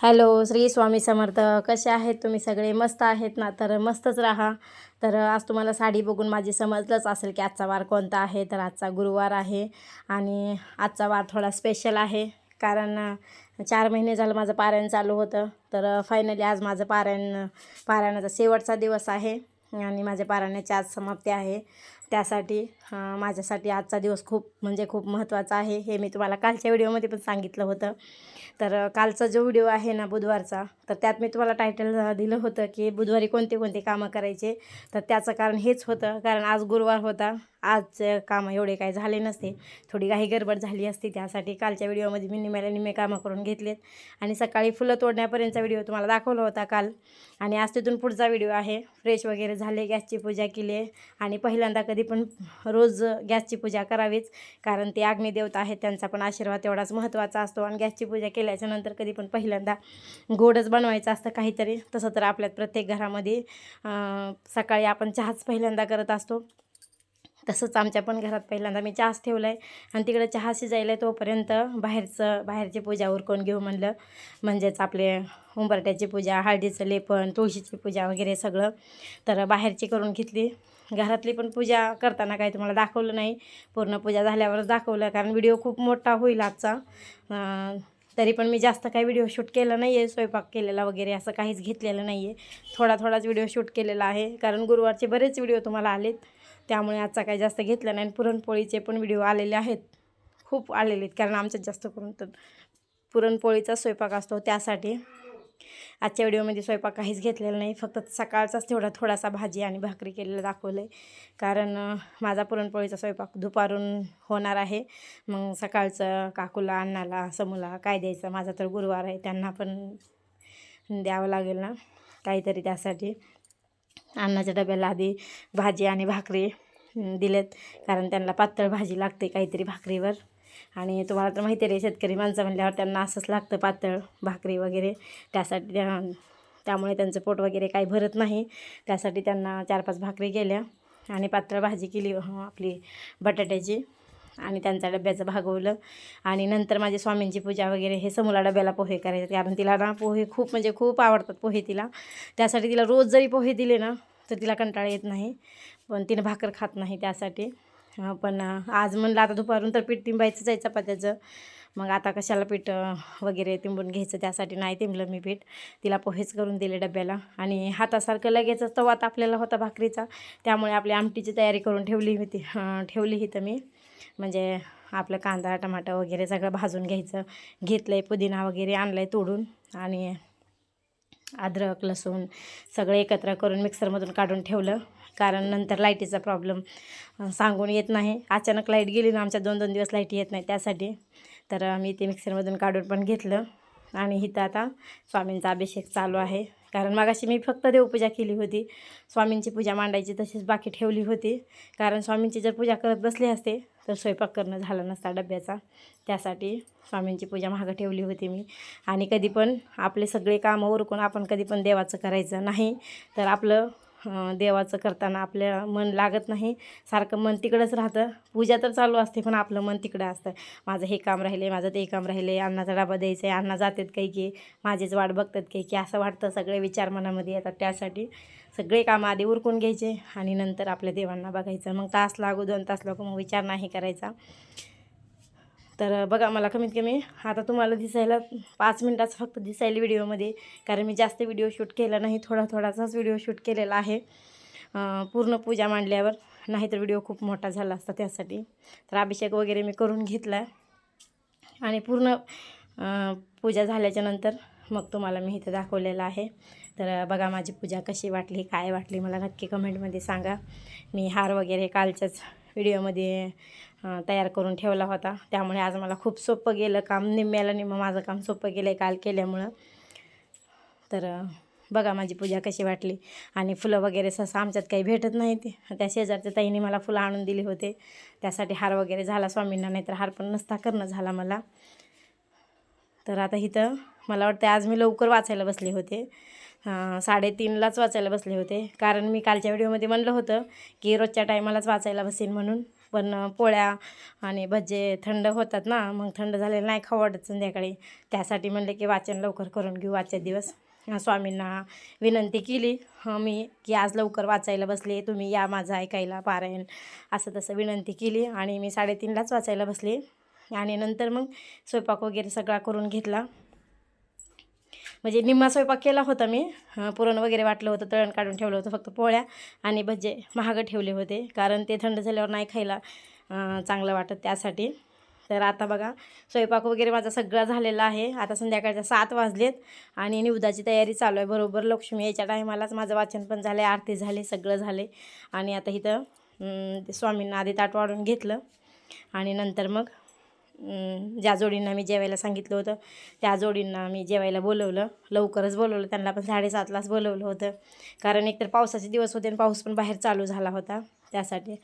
Hello Shri Swami Samarth. कसे आहेत तुम्ही सगळे? मस्त आहेत ना? तर मस्तच राहा. तर आज तुम्हाला साडी बघून माझी समजलंच असेल की आजचा वार कोणता आहे. तर आजचा गुरुवार आहे आणि आजचा वार थोडा स्पेशल आहे. कारण चार महिने झालं माझं पारायण चालू होतं. तर फायनली आज माझं पारायण पारायणाचा शेवटचा दिवस आहे आणि माझ्या पारायणाची आज समाप्ती आहे. त्यासाठी माझ्यासाठी आजचा दिवस खूप म्हणजे खूप महत्त्वाचा आहे. हे मी तुम्हाला कालच्या व्हिडिओमध्ये पण सांगितलं होतं. तर कालचा जो व्हिडिओ आहे ना बुधवारचा तर त्यात मी तुम्हाला टायटल दिलं होतं की बुधवारी कोणते कोणते कामं करायचे. तर त्याचं कारण हेच होतं. कारण आज गुरुवार होता. आज कामं एवढे काही झाले नसते. थोडी काही गडबड झाली असती. त्यासाठी कालच्या व्हिडिओमध्ये मी निम्याला निम्मे कामं करून घेतलेत. आणि सकाळी फुलं तोडण्यापर्यंतचा व्हिडिओ तुम्हाला दाखवला होता काल. आणि आज तिथून पुढचा व्हिडिओ आहे. फ्रेश वगैरे झाले गॅसची पूजा केली आणि पहिल्यांदा कधी पण रोज गॅसची पूजा करावीच कारण ते अग्निदेवता आहेत त्यांचा पण आशीर्वाद तेवढाच महत्त्वाचा असतो. आणि गॅसची पूजा केल्याच्यानंतर कधी पण पहिल्यांदा गोडच बनवायचं असतं काहीतरी. तसं तर आपल्यात प्रत्येक घरामध्ये सकाळी आपण चहाच पहिल्यांदा करत असतो. तसंच आमच्या पण घरात पहिल्यांदा मी चहाच ठेवला आहे आणि तिकडे चहा शिजायला आहे तोपर्यंत बाहेरचं बाहेरची पूजा उरकून घेऊ म्हणलं. म्हणजेच आपले उंबरट्याची पूजा हळदीचं लेपन तुळशीची पूजा वगैरे सगळं तर बाहेरची करून घेतली. घरातली पण पूजा करताना काही तुम्हाला दाखवलं नाही. पूर्ण पूजा झाल्यावरच दाखवलं कारण व्हिडिओ खूप मोठा होईल आजचा. तरी पण मी जास्त काही व्हिडिओ शूट केला नाही आहे स्वयंपाक केलेला वगैरे असं काहीच घेतलेलं नाही आहे थोडा थोडाच व्हिडिओ शूट केलेला आहे कारण गुरुवारचे बरेच व्हिडिओ तुम्हाला आलेत. त्यामुळे आजचा काही जास्त घेतला नाही. आणि पुरणपोळीचे पण व्हिडिओ आलेले आहेत. खूप आलेले आहेत कारण आमच्यात जास्त करून तर पुरणपोळीचा स्वयंपाक असतो त्यासाठी. आजच्या व्हिडिओमध्ये स्वयंपाक काहीच घेतलेला नाही. फक्त सकाळचाच तेवढा थोडासा भाजी आणि भाकरी केलेलं दाखवलं आहे कारण माझा पुरणपोळीचा स्वयंपाक दुपारून होणार आहे. मग सकाळचं काकूला अण्णाला समूला काय द्यायचं माझा तर गुरुवार आहे. त्यांना पण द्यावं लागेल ना काहीतरी त्यासाठी. अन्नाच्या डब्याला आधी भाजी आणि भाकरी दिलेत. कारण त्यांना पातळ भाजी लागते काहीतरी भाकरीवर. आणि तुम्हाला तर माहिती आहे शेतकरी माणसं म्हणल्यावर त्यांना असंच लागतं पातळ भाकरी वगैरे. त्यासाठी त्या- त्यामुळे त्यांचं पोट वगैरे काही भरत नाही. त्यासाठी त्यांना चार पाच भाकरी केल्या आणि पातळ भाजी केली आपली बटाट्याची. आणि त्यांचा डब्याचं भागवलं. आणि नंतर माझ्या स्वामींची पूजा वगैरे हे समूला डब्याला पोहे करायचे. कारण तिला ना पोहे खूप म्हणजे खूप आवडतात पोहे तिला. त्यासाठी तिला रोज जरी पोहे दिले ना तर तिला कंटाळा येत नाही. पण तिनं भाकर खात नाही त्यासाठी. पण आज म्हणलं आता दुपारून तर पीठ तिंबायचंच आहे चपात्याचं. मग आता कशाला पीठ वगैरे तिंबून घ्यायचं त्यासाठी नाही तिंबलं मी पीठ. तिला पोहेच करून दिले डब्याला. आणि हातासारखं लगेचच तवा आपल्याला होता भाकरीचा. त्यामुळे आपली आमटीची तयारी करून ठेवली होती. अं, ठेवली तर मी. म्हणजे आपलं कांदा टमाटर वगैरे सगळं भाजून घ्यायचं. घेतलं आहे पुदिना वगैरे आणलं आहे तोडून. आणि अद्रक लसूण सगळं एकत्र करून मिक्सरमधून काढून ठेवलं. कारण नंतर लाईटीचा प्रॉब्लेम सांगून येत नाही. अचानक लाइट गेली ना आमच्या दोन दोन दिवस लाइट येत नाही त्यासाठी. तर मी ते मिक्सरमधून काढून पण घेतलं. आणि इथं आता स्वामींचा अभिषेक चालू आहे. कारण मागाशी मी फक्त देवपूजा केली होती. स्वामींची पूजा मांडायची तशीच बाकी ठेवली होती. कारण स्वामींची जर पूजा करत बसली असते तर स्वयंपाक करणं झालं नसता डब्याचा. त्यासाठी स्वामींची पूजा मागं ठेवली होती मी. आणि कधी पण आपले सगळे कामं उरकून आपण कधी पण देवाचं करायचं नाही तर आपलं देवाचं करताना आपल्या मन लागत नाही. सारखं मन तिकडंच राहतं. पूजा तर चालू असते पण आपलं मन तिकडं असतं. माझं हे काम राहिले माझं ते काम राहिले अन्नाचा डबा द्यायचा आहे अण्णा जातात काही की माझीच वाट बघतात काही की असं वाटतं. सगळे विचार मनामध्ये येतात. त्यासाठी सगळे कामं आधी उरकून घ्यायचे आणि नंतर आपल्या देवांना बघायचं. मग तास लागू दोन तास लागू मग विचार नाही करायचा. तर बघा मला कमीत कमी आता तुम्हाला दिसायला पाच मिनटाचं फक्त दिसायला व्हिडिओमध्ये कारण मी जास्त व्हिडिओ शूट केला नाही थोडा थोडासाच व्हिडिओ शूट केलेला आहे. पूर्ण पूजा मांडल्यावर नाहीतर व्हिडिओ खूप मोठा झाला असता त्यासाठी. तर अभिषेक वगैरे मी करून घेतला. आणि पूर्ण पूजा झाल्याच्यानंतर मग तुम्हाला मी इथं दाखवलेलं आहे. तर बघा माझी पूजा कशी वाटली काय वाटली मला नक्की कमेंटमध्ये सांगा. मी हार वगैरे कालच्याच व्हिडिओमध्ये तयार करून ठेवला होता. त्यामुळे आज मला खूप सोपं गेलं काम. निम्म्याला निम्मं माझं काम सोपं गेलं आहे काल केल्यामुळं. तर बघा माझी पूजा कशी वाटली. आणि फुलं वगैरे सहसा आमच्यात काही भेटत नाही ते त्या शेजारच्या ताईने मला फुलं आणून दिली होते. त्यासाठी हार वगैरे झाला स्वामींना नाही तर हार पण नसता करणं झाला मला. तर आता इथं मला वाटतं आज मी लवकर वाचायला बसले होते. साडेतीनलाच वाचायला बसले होते. कारण मी कालच्या व्हिडिओमध्ये म्हणलं होतं की रोजच्या टायमालाच वाचायला बसेन म्हणून. पण पोळ्या आणि भजे थंड होतात ना मग थंड झालेलं नाही खाऊ वाटत संध्याकाळी. त्यासाठी म्हणले की वाचन लवकर करून घेऊ आजच्या दिवस. स्वामींना विनंती केली मी की आज लवकर वाचायला बसले तुम्ही या माझं ऐकायला पारायण. असं तसं विनंती केली आणि मी साडेतीनलाच वाचायला बसले. आणि नंतर मग स्वयंपाक वगैरे सगळा करून घेतला. म्हणजे निम्मा स्वयंपाक केला होता मी. पुरण वगैरे वाटलं होतं तळण काढून ठेवलं होतं फक्त पोळ्या आणि भजे महाग ठेवले होते. कारण ते थंड झाल्यावर नाही खायला चांगलं वाटत त्यासाठी. तर आता बघा स्वयंपाक वगैरे माझा सगळा झालेला आहे. आता संध्याकाळच्या सात वाजलेत आणि निवदाची तयारी चालू आहे. बरोबर लक्ष्मी यायच्या टायमालाच माझं वाचन पण झालं आहे आरती झाली सगळं झाले. आणि आता इथं ते स्वामींना आधी ताट वाढून घेतलं. आणि नंतर मग ज्या जोडींना मी जेवायला सांगितलं होतं त्या जोडींना मी जेवायला बोलवलं. लवकरच बोलवलं त्यांना पण साडेसातलाच बोलवलं होतं. कारण एकतर पावसाचे दिवस होते आणि पाऊस पण बाहेर चालू झाला होता त्यासाठी.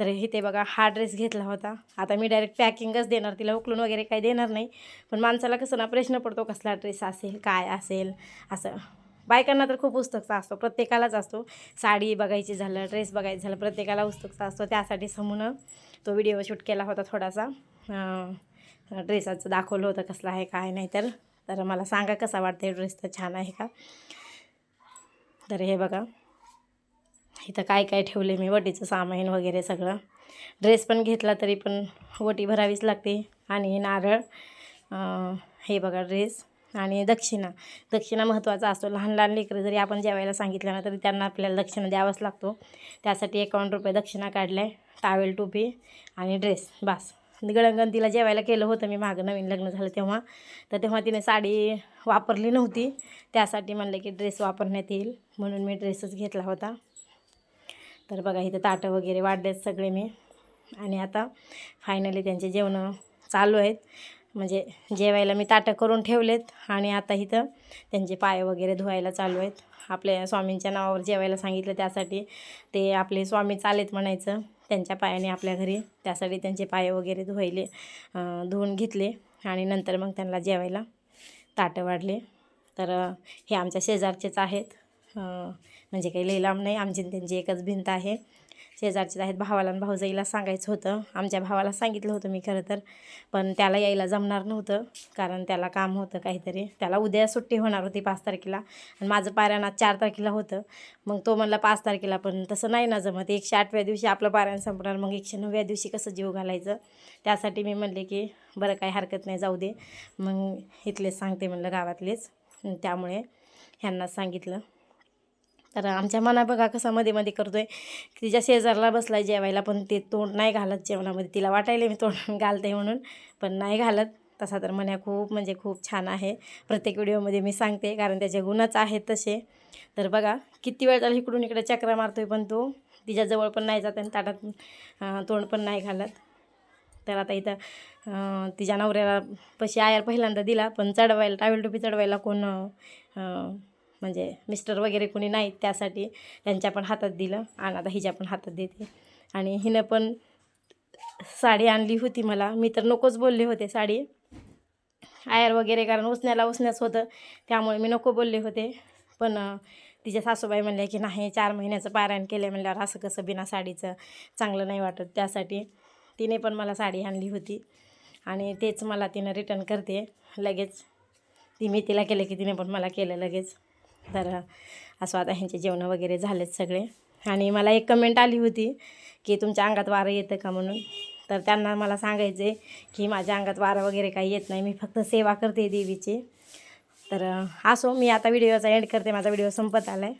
तर इथे बघा हा ड्रेस घेतला होता. आता मी डायरेक्ट पॅकिंगच देणार तिला उकलून वगैरे काही देणार नाही. पण माणसाला कसं ना प्रश्न पडतो कसला ड्रेस असेल काय असेल असं. बायकांना तर खूप उत्सुकता असतो प्रत्येकालाच असतो. साडी बघायची झालं ड्रेस बघायचं झालं प्रत्येकाला उत्सुकता असतो. त्यासाठी समून तो व्हिडिओ शूट केला होता थोडासा. ड्रेसाचं दाखवलं होतं कसलं आहे काय नाही तर तर मला सांगा कसा वाटते ड्रेस तर छान आहे का? तर हे बघा. इथं काय काय ठेवले मी वटीचं सामान वगैरे सगळं. ड्रेस पण घेतला तरी पण वटी भरावीच लागते. आणि नारळ हे बघा ड्रेस आणि दक्षिणा. दक्षिणा महत्त्वाचा असतो. लहान लहान लेकरं जरी आपण जेवायला सांगितलं ना तरी त्यांना आपल्याला दक्षिणा द्यावाच लागतो. त्यासाठी एकावन्न रुपये दक्षिणा काढल्या. टावेल टोपी आणि ड्रेस बास. गळंगण तिला जेवायला केलं होतं मी मागं नवीन लग्न झालं तेव्हा. तर तेव्हा तिने साडी वापरली नव्हती. त्यासाठी म्हणलं की ड्रेस वापरण्यात येईल. म्हणून मी ड्रेसच घेतला होता. तर बघा इथं ताटं वगैरे वाढलेत सगळे मी. आणि आता फायनली त्यांचे जेवणं चालू आहेत. म्हणजे जेवायला मी ताटं करून ठेवलेत. आणि आता इथं त्यांचे पाय वगैरे धुवायला चालू आहेत. आपल्या स्वामींच्या नावावर जेवायला सांगितलं त्यासाठी. ते आपले स्वामी चालेत म्हणायचं. त्यांच्या पायाने आपल्या घरी त्यासाठी त्यांचे पाय वगैरे धुवायले धुवून घेतले आणि नंतर मग त्यांना जेवायला ताटं वाढले. तर हे आमच्या शेजारचेच आहेत. म्हणजे काही लई लांब नाही आमची त्यांची एकच भिंत आहे. शेजारचेच आहेत भावाला आणि भाऊजाईला सांगायचं होतं. आमच्या भावाला सांगितलं होतं मी खरं तर पण त्याला यायला जमणार नव्हतं कारण त्याला काम होतं काहीतरी. त्याला उद्या सुट्टी होणार होती पाच तारखेला आणि माझं पारायण आज चार तारखेला होतं. मग तो म्हणला पाच तारखेला पण तसं नाही ना जमत. एकशे आठव्या दिवशी आपलं पारायण संपणार मग एकशे नवव्या दिवशी कसं जीव घालायचं? त्यासाठी मी म्हणले की बरं काही हरकत नाही जाऊ दे. मग इथलेच सांगते म्हणलं गावातलेच. त्यामुळे ह्यांना सांगितलं. तर आमच्या मना बघा कसा मध्ये मध्ये आहे तिच्या शेजारला बसला जेवायला पण ते तोंड नाही घालत जेवणामध्ये. तिला वाटायला मी तोंड घालते म्हणून पण नाही घालत. तसा तर मन्या खूप म्हणजे खूप छान आहे. प्रत्येक व्हिडिओमध्ये मी सांगते कारण त्याचे गुणच आहेत तसे. तर बघा किती वेळ त्याला इकडून इकडे चक्रा मारतोय पण तो. तिच्याजवळ पण नाही जात आणि ताटात तोंड पण नाही घालत. तर आता इथं तिच्या नवऱ्याला पशी आयर पहिल्यांदा दिला पण चढवायला टावेल टोपी चढवायला कोण म्हणजे मिस्टर वगैरे कोणी नाहीत त्यासाठी त्यांच्या पण हातात दिलं. आणि आता हिच्या पण हातात देते. आणि हिनं पण साडी आणली होती मला. मी तर नकोच बोलले होते साडी. आयर वगैरे कारण उसण्याला उसण्याच होतं. त्यामुळे मी नको बोलले होते. पण तिच्या सासूबाई म्हणल्या की नाही चार महिन्याचं पारायण केलं म्हणल्यावर असं कसं बिना साडीचं चांगलं नाही वाटत त्यासाठी. तिने पण मला साडी आणली होती. आणि तेच मला तिनं रिटर्न करते. लगेच. ती मी तिला केलं की तिने पण मला केलं लगेच. तर असं आता ह्यांचे जेवणं वगैरे झालेत सगळे. आणि मला एक कमेंट आली होती की तुमच्या अंगात वारं येतं का म्हणून? तर त्यांना मला सांगायचं आहे की माझ्या अंगात वारं वगैरे काही येत नाही मी फक्त सेवा करते देवीची. तर असो मी आता व्हिडिओचा एंड करते माझा व्हिडिओ संपत आला आहे